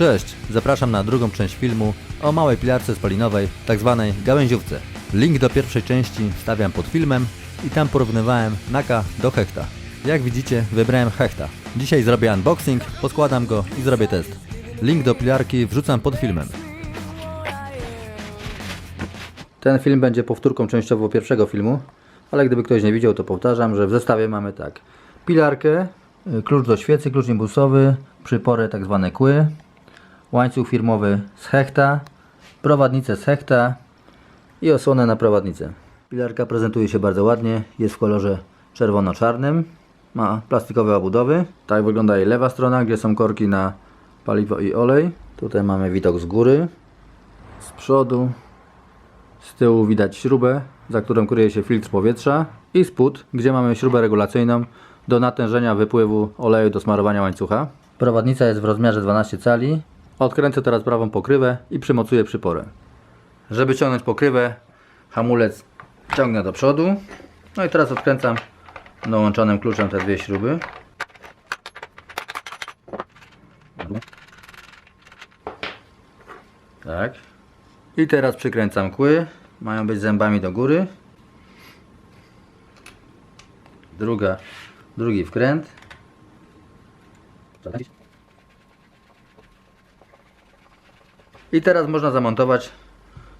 Cześć, zapraszam na drugą część filmu o małej pilarce spalinowej, tak zwanej gałęziówce. Link do pierwszej części stawiam pod filmem i tam porównywałem naka do hechta. Jak widzicie, wybrałem hechta. Dzisiaj zrobię unboxing, poskładam go i zrobię test. Link do pilarki wrzucam pod filmem. Ten film będzie powtórką częściowo pierwszego filmu, ale gdyby ktoś nie widział, to powtarzam, że w zestawie mamy tak. Pilarkę, y, klucz do świecy, klucz imbusowy, przypory tak zwane kły, łańcuch firmowy z hechta, prowadnicę z hechta i osłonę na prowadnicę. Pilarka prezentuje się bardzo ładnie, jest w kolorze czerwono-czarnym, ma plastikowe obudowy. Tak wygląda jej lewa strona, gdzie są korki na paliwo i olej. Tutaj mamy widok z góry, z przodu, z tyłu widać śrubę, za którą kryje się filtr powietrza i spód, gdzie mamy śrubę regulacyjną do natężenia wypływu oleju do smarowania łańcucha. Prowadnica jest w rozmiarze 12 cali. Odkręcę teraz prawą pokrywę i przymocuję przyporę. Żeby ciągnąć pokrywę, hamulec ciągnę do przodu. No i teraz odkręcam dołączonym kluczem te dwie śruby. Tak. I teraz przykręcam kły. Mają być zębami do góry. Druga, drugi wkręt. I teraz można zamontować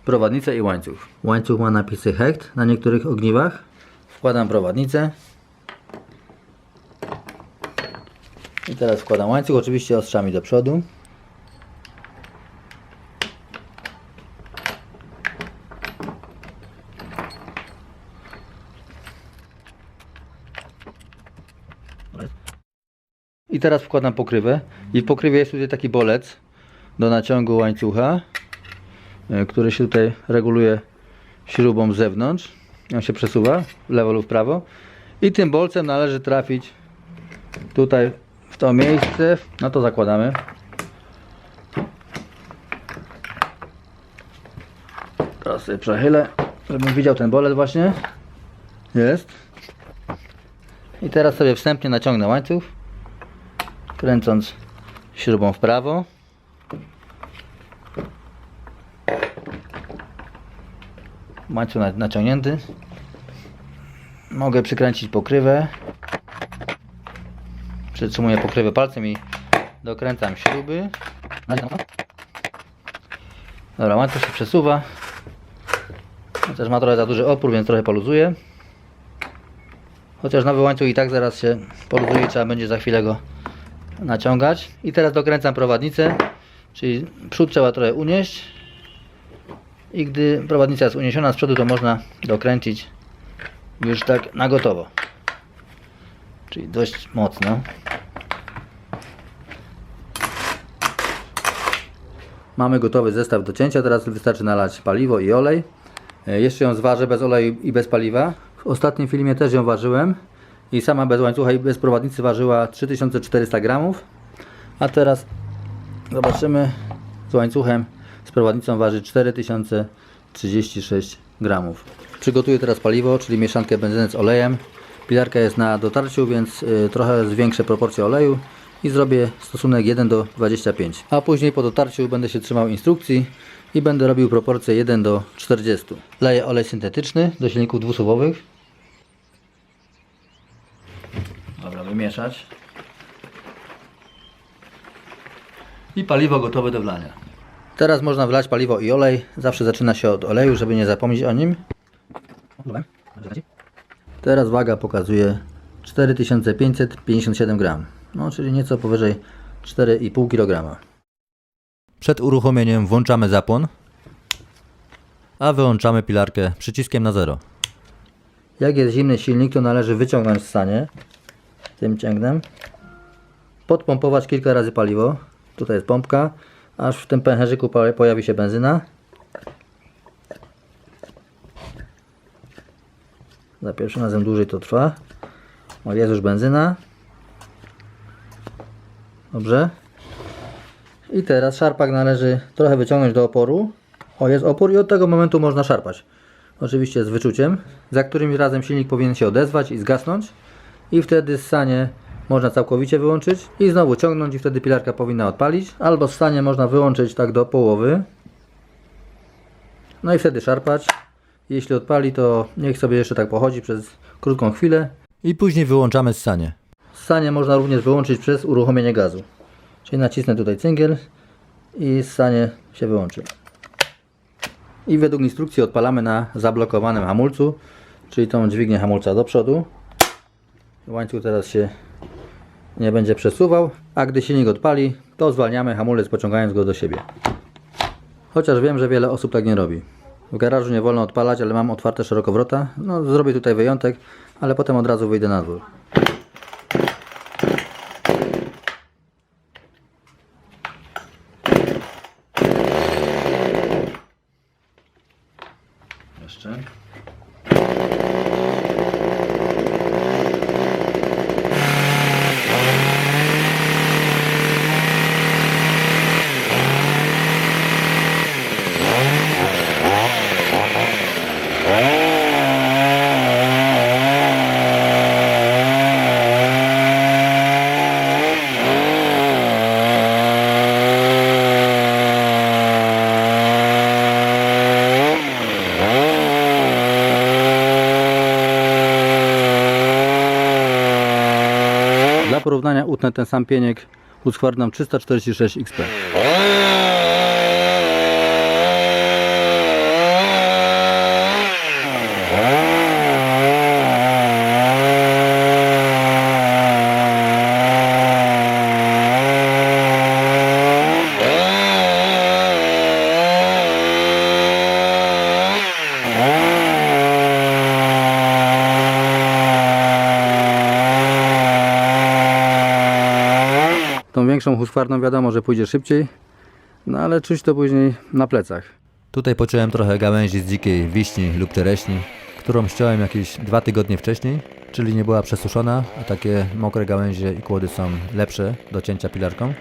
prowadnicę i łańcuch. Łańcuch ma napisy hecht na niektórych ogniwach. Wkładam prowadnicę. I teraz wkładam łańcuch, oczywiście ostrzami do przodu. I teraz wkładam pokrywę. I w pokrywie jest tutaj taki bolec do naciągu łańcucha, e, który się tutaj reguluje śrubą z zewnątrz. On się przesuwa w lewo lub w prawo. I tym bolcem należy trafić tutaj w to miejsce. No to zakładamy. Teraz sobie przechylę, żebym widział ten bolec właśnie. Jest. I teraz sobie wstępnie naciągnę łańcuch kręcąc śrubą w prawo. Na- naciągnięty. Mogę przykręcić pokrywę. Przytrzymuję pokrywę palcem i dokręcam śruby. Dobra, łańcuch się przesuwa. Chociaż ma trochę za duży opór, więc trochę poluzuję. Chociaż nowy łańcuch i tak zaraz się poluzuje, trzeba będzie za chwilę go naciągać. I teraz dokręcam prowadnicę, czyli przód trzeba trochę unieść. I gdy prowadnica jest uniesiona z przodu, to można dokręcić już tak na gotowo. Czyli dość mocno. Mamy gotowy zestaw do cięcia, teraz wystarczy nalać paliwo i olej. E, Jeszcze ją zważę bez oleju i bez paliwa. W ostatnim filmie też ją ważyłem i sama bez łańcucha i bez prowadnicy ważyła 3400 gramów. A teraz zobaczymy z łańcuchem, z prowadnicą waży 4036 gramów. Przygotuję teraz paliwo, czyli mieszankę benzyny z olejem. Pilarka jest na dotarciu, więc y, trochę zwiększę proporcję oleju i zrobię stosunek 1 do 25. A później po dotarciu będę się trzymał instrukcji i będę robił proporcję 1 do 40. Leję olej syntetyczny do silników dwusuwowych. Dobra, wymieszać. I paliwo gotowe do wlania. Teraz można wlać paliwo i olej. Zawsze zaczyna się od oleju, żeby nie zapomnieć o nim. Teraz waga pokazuje 4557 gram. No, czyli nieco powyżej 4,5 kg. Przed uruchomieniem włączamy zapłon, a wyłączamy pilarkę przyciskiem na zero. Jak jest zimny silnik, to należy wyciągnąć sanie tym ciągnem, podpompować kilka razy paliwo. Tutaj jest pompka, aż w tym pęcherzyku po- pojawi się benzyna. Za pierwszym razem dłużej to trwa. O, jest już benzyna. Dobrze. I teraz szarpak należy trochę wyciągnąć do oporu. O, jest opór i od tego momentu można szarpać. Oczywiście z wyczuciem, za którymś razem silnik powinien się odezwać i zgasnąć. I wtedy ssanie można całkowicie wyłączyć i znowu ciągnąć i wtedy pilarka powinna odpalić. Albo w stanie można wyłączyć tak do połowy. No i wtedy szarpać. Jeśli odpali, to niech sobie jeszcze tak pochodzi przez krótką chwilę. I później wyłączamy ssanie. Ssanie można również wyłączyć przez uruchomienie gazu. Czyli nacisnę tutaj cyngiel i ssanie się wyłączy. I według instrukcji odpalamy na zablokowanym hamulcu, czyli tą dźwignię hamulca do przodu. Łańcuch teraz się nie będzie przesuwał, a gdy silnik odpali, to zwalniamy hamulec pociągając go do siebie. Chociaż wiem, że wiele osób tak nie robi. W garażu nie wolno odpalać, ale mam otwarte szerokowrota. No, zrobię tutaj wyjątek, ale potem od razu wyjdę na dwór. Jeszcze. Dla porównania utnę ten sam pieniek Husqvarna 346 XP. Tą większą Husqvarną wiadomo, że pójdzie szybciej, no ale czuć to później na plecach. Tutaj poczułem trochę gałęzi z dzikiej wiśni lub czereśni, którą ściąłem jakieś dwa tygodnie wcześniej, czyli nie była przesuszona, a takie mokre gałęzie i kłody są lepsze do cięcia pilarką.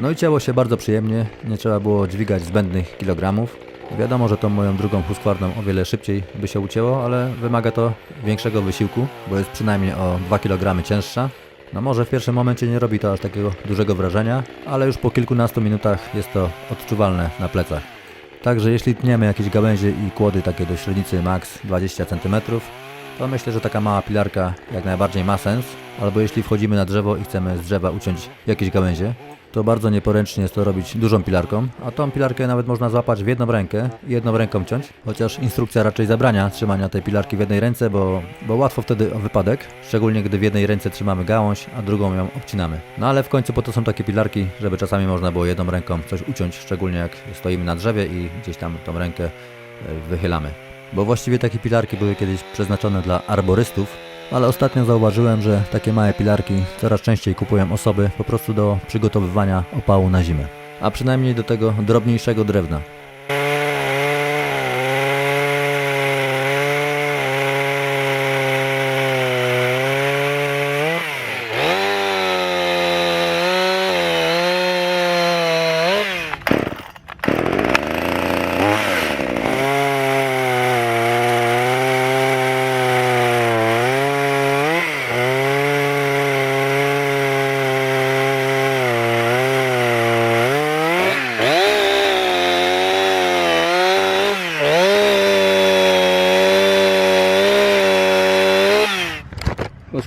No i ciało się bardzo przyjemnie, nie trzeba było dźwigać zbędnych kilogramów. Wiadomo, że tą moją drugą Husqvarną o wiele szybciej by się ucięło, ale wymaga to większego wysiłku, bo jest przynajmniej o 2 kg cięższa. No może w pierwszym momencie nie robi to aż takiego dużego wrażenia, ale już po kilkunastu minutach jest to odczuwalne na plecach. Także jeśli tniemy jakieś gałęzie i kłody takie do średnicy max 20 cm, to myślę, że taka mała pilarka jak najbardziej ma sens. Albo jeśli wchodzimy na drzewo i chcemy z drzewa uciąć jakieś gałęzie, to bardzo nieporęcznie jest to robić dużą pilarką, a tą pilarkę nawet można złapać w jedną rękę i jedną ręką ciąć, chociaż instrukcja raczej zabrania trzymania tej pilarki w jednej ręce, bo, bo łatwo wtedy o wypadek, szczególnie gdy w jednej ręce trzymamy gałąź, a drugą ją obcinamy. No ale w końcu po to są takie pilarki, żeby czasami można było jedną ręką coś uciąć, szczególnie jak stoimy na drzewie i gdzieś tam tą rękę e, wychylamy. Bo właściwie takie pilarki były kiedyś przeznaczone dla arborystów, ale ostatnio zauważyłem, że takie małe pilarki coraz częściej kupują osoby po prostu do przygotowywania opału na zimę. A przynajmniej do tego drobniejszego drewna.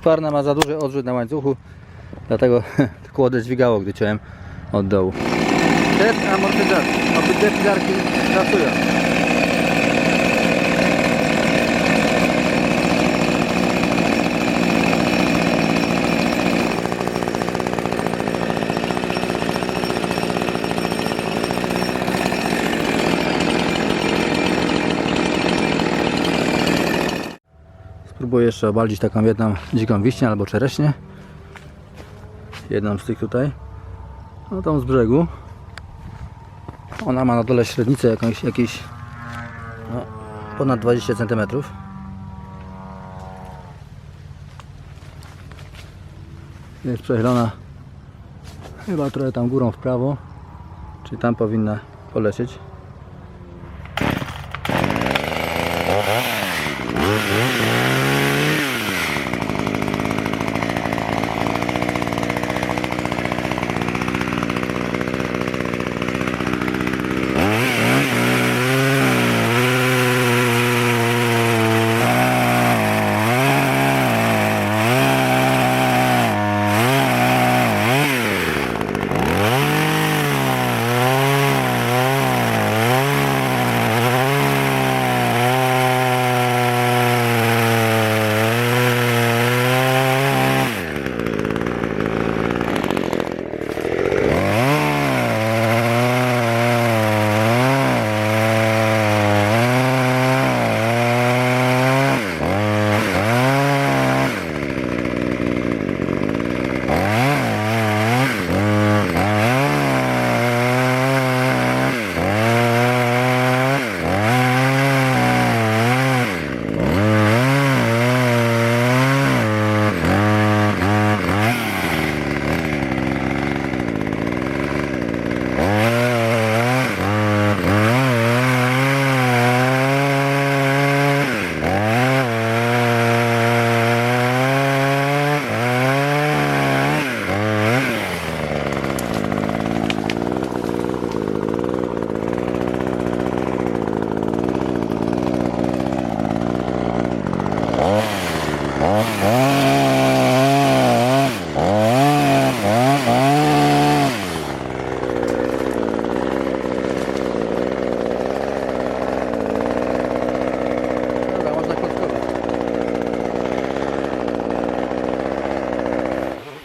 Husqvarna ma za duży odrzut na łańcuchu, dlatego kłodę dźwigało, gdy ciąłem od dołu. Test amortyzacji. Obydwie pilarki pracują. Jeszcze obalić taką jedną dziką wiśnię albo czereśnię. Jedną z tych tutaj. No tą z brzegu. Ona ma na dole średnicę jakąś, jakieś no, ponad 20 cm. Jest przechylona chyba trochę tam górą w prawo. Czyli tam powinna polecieć.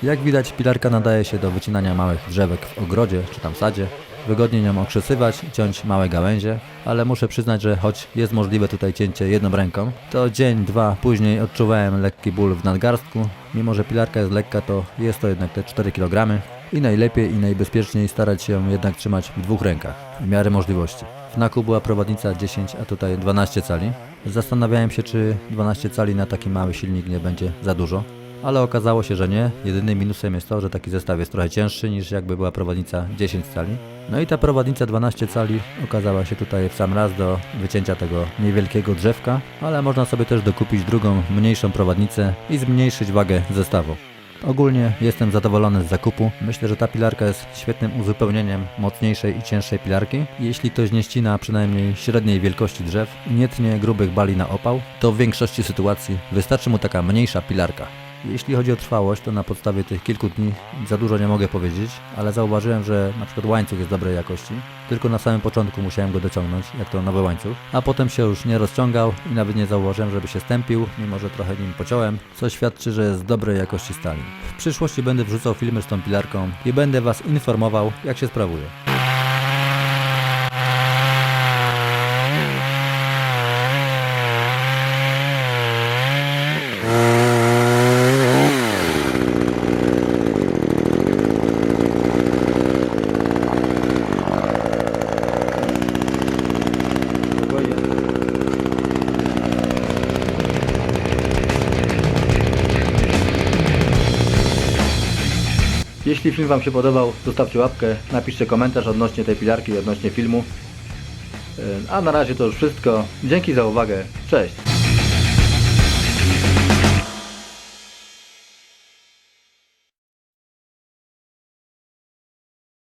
Jak widać, pilarka nadaje się do wycinania małych drzewek w ogrodzie czy tam sadzie. Wygodnie nią okrzesywać, ciąć małe gałęzie, ale muszę przyznać, że choć jest możliwe tutaj cięcie jedną ręką, to dzień, dwa później odczuwałem lekki ból w nadgarstku. Mimo, że pilarka jest lekka, to jest to jednak te 4 kg i najlepiej i najbezpieczniej starać się jednak trzymać w dwóch rękach, w miarę możliwości. W Naku była prowadnica 10, a tutaj 12 cali. Zastanawiałem się, czy 12 cali na taki mały silnik nie będzie za dużo, ale okazało się, że nie. Jedynym minusem jest to, że taki zestaw jest trochę cięższy niż jakby była prowadnica 10 cali. No i ta prowadnica 12 cali okazała się tutaj w sam raz do wycięcia tego niewielkiego drzewka, ale można sobie też dokupić drugą, mniejszą prowadnicę i zmniejszyć wagę zestawu. Ogólnie jestem zadowolony z zakupu. Myślę, że ta pilarka jest świetnym uzupełnieniem mocniejszej i cięższej pilarki. Jeśli ktoś nie ścina przynajmniej średniej wielkości drzew nie tnie grubych bali na opał, to w większości sytuacji wystarczy mu taka mniejsza pilarka. Jeśli chodzi o trwałość, to na podstawie tych kilku dni za dużo nie mogę powiedzieć, ale zauważyłem, że na przykład łańcuch jest dobrej jakości. Tylko na samym początku musiałem go dociągnąć, jak to nowy łańcuch, a potem się już nie rozciągał i nawet nie zauważyłem, żeby się stępił, mimo że trochę nim pociąłem, co świadczy, że jest dobrej jakości stali. W przyszłości będę wrzucał filmy z tą pilarką i będę Was informował, jak się sprawuje. Jeśli film Wam się podobał, zostawcie łapkę, napiszcie komentarz odnośnie tej pilarki odnośnie filmu. A na razie to już wszystko. Dzięki za uwagę. Cześć!